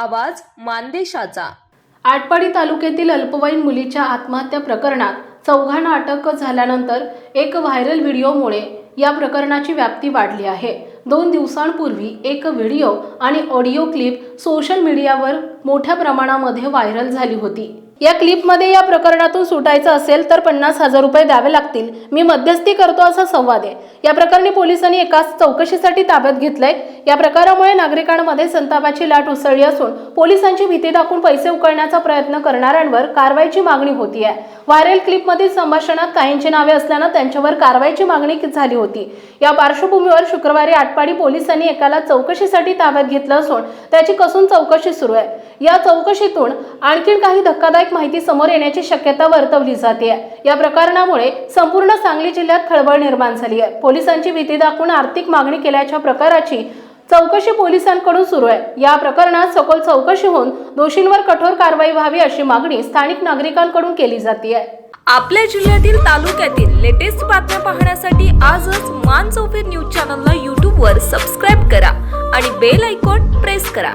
आवाज मानदेशाचा. आटपाडी तालुक्यातील अल्पवयीन मुलीच्या आत्महत्या प्रकरणात चौघांना अटक झाल्यानंतर एक व्हायरल व्हिडिओमुळे या प्रकरणाची व्याप्ती वाढली आहे. दोन दिवसांपूर्वी एक व्हिडिओ आणि ऑडिओ क्लिप सोशल मीडियावर मोठ्या प्रमाणामध्ये व्हायरल झाली होती. या क्लिपमध्ये या प्रकरणातून सुटायचं असेल तर पन्नास हजार रुपये द्यावे लागतील. मी मध्यस्थी करतो असा संवाद आहे. या प्रकरणी पोलिसांनी एकाच चौकशीसाठी ताब्यात घेतलंय. या प्रकारामुळे नागरिकांमध्ये संतापाची लाट उसळली असून पोलिसांची भीती दाखवून पैसे उकळण्याचा प्रयत्न करणाऱ्यांवर कारवाईची मागणी होती आहे व्हायरल क्लिपमधील संभाषणात काहींची नावे असल्यानं त्यांच्यावर कारवाईची मागणी झाली होती. या पार्श्वभूमीवर शुक्रवारी आटपाडी पोलिसांनी एकाला चौकशीसाठी ताब्यात घेतलं असून त्याची कसून चौकशी सुरू आहे. या चौकशीतून आणखीन काही धक्कादायक माहिती समोर येण्याची शक्यता वर्तवली जाते. या प्रकरणामुळे संपूर्ण सांगली जिल्ह्यात खळबळ निर्माण झाली आहे. पोलिसांची भीती दाखवून आर्थिक मागणी केल्याच्या प्रकाराची चौकशी पोलिसांकडून सुरू आहे. या प्रकरणात सखोल चौकशी होऊन दोषींवर कठोर कारवाई व्हावी अशी मागणी स्थानिक नागरिकांकडून केली जाते. आपल्या जिल्ह्यातील तालुक्यातील लेटेस्ट बातम्या पाहण्यासाठी आजच मान चौफेर न्यूज चॅनलला यूट्यूबवर सबस्क्राईब करा आणि बेल आयकॉन प्रेस करा.